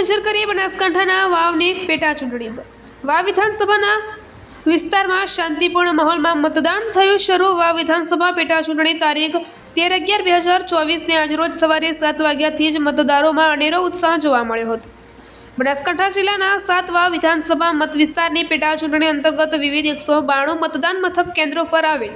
બનાસકાંઠાના વાવની પેટા ચૂંટણી વાવ વિધાનસભાના વિસ્તારમાં શાંતિપૂર્ણ માહોલમાં મતદાન થયું. શરૂ વાવ વિધાનસભા પેટા ચૂંટણી તારીખ તેર અગિયાર બે હજાર ચોવીસને આજરોજ સવારે સાત વાગ્યાથી જ મતદારોમાં અનેરો ઉત્સાહ જોવા મળ્યો હતો. બનાસકાંઠા જિલ્લાના સાત વાવ વિધાનસભા મત વિસ્તારની પેટા ચૂંટણી અંતર્ગત વિવિધ એકસો બાણું મતદાન મથક કેન્દ્રો પર આવેલ.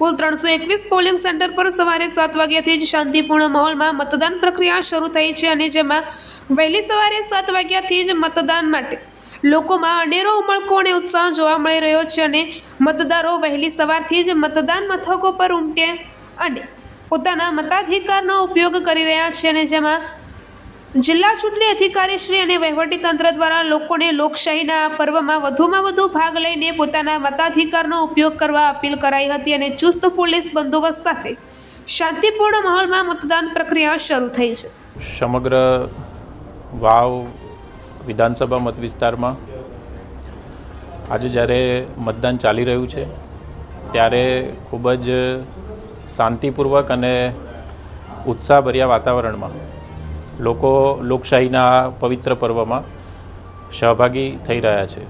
કુલ ત્રણસો એકવીસ પોલિંગ સેન્ટર પર સવારે સાત વાગ્યાથી જ શાંતિપૂર્ણ માહોલમાં મતદાન પ્રક્રિયા શરૂ થઈ છે અને જેમાં વહેલી સવારે સાત વાગ્યાથી જ મતદાન માટે લોકોમાં અનેરો ઉમળકો અને ઉત્સાહ જોવા મળી રહ્યો છે અને મતદારો વહેલી સવારથી જ મતદાન મથકો પર ઉમટ્યા અને પોતાના મતાધિકારનો ઉપયોગ કરી રહ્યા છે અને જેમાં જિલ્લા ચૂંટણી અધિકારીશ્રી અને વહીવટી તંત્ર દ્વારા લોકોને લોકશાહીના પર્વમાં વધુમાં વધુ ભાગ લઈને પોતાના મતાધિકારનો ઉપયોગ કરવા અપીલ કરાઈ હતી અને ચુસ્ત પોલીસ બંદોબસ્ત સાથે શાંતિપૂર્ણ માહોલમાં મતદાન પ્રક્રિયા શરૂ થઈ છે. સમગ્ર વાવ વિધાનસભા મત વિસ્તારમાં આજે જ્યારે મતદાન ચાલી રહ્યું છે, ત્યારે ખૂબ જ શાંતિપૂર્વક અને ઉત્સાહભર્યા વાતાવરણમાં લોકો લોકશાહીના પવિત્ર પર્વમાં સહભાગી થઈ રહ્યા છે.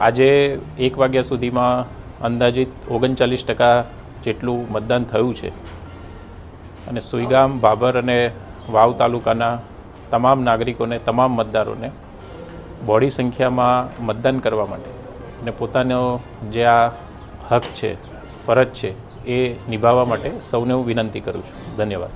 આજે એક વાગ્યા સુધીમાં અંદાજિત ઓગણચાલીસ ટકા જેટલું મતદાન થયું છે. અને સુઈગામ ભાભર અને વાવ તાલુકાના તમામ નાગરિકોને, તમામ મતદારોને બોડી સંખ્યામાં મતદાન કરવા માટે અને પોતાનો જે આ હક છે, ફરજ છે, એ નિભાવવા માટે સૌને હું વિનંતી કરું છું. ધન્યવાદ.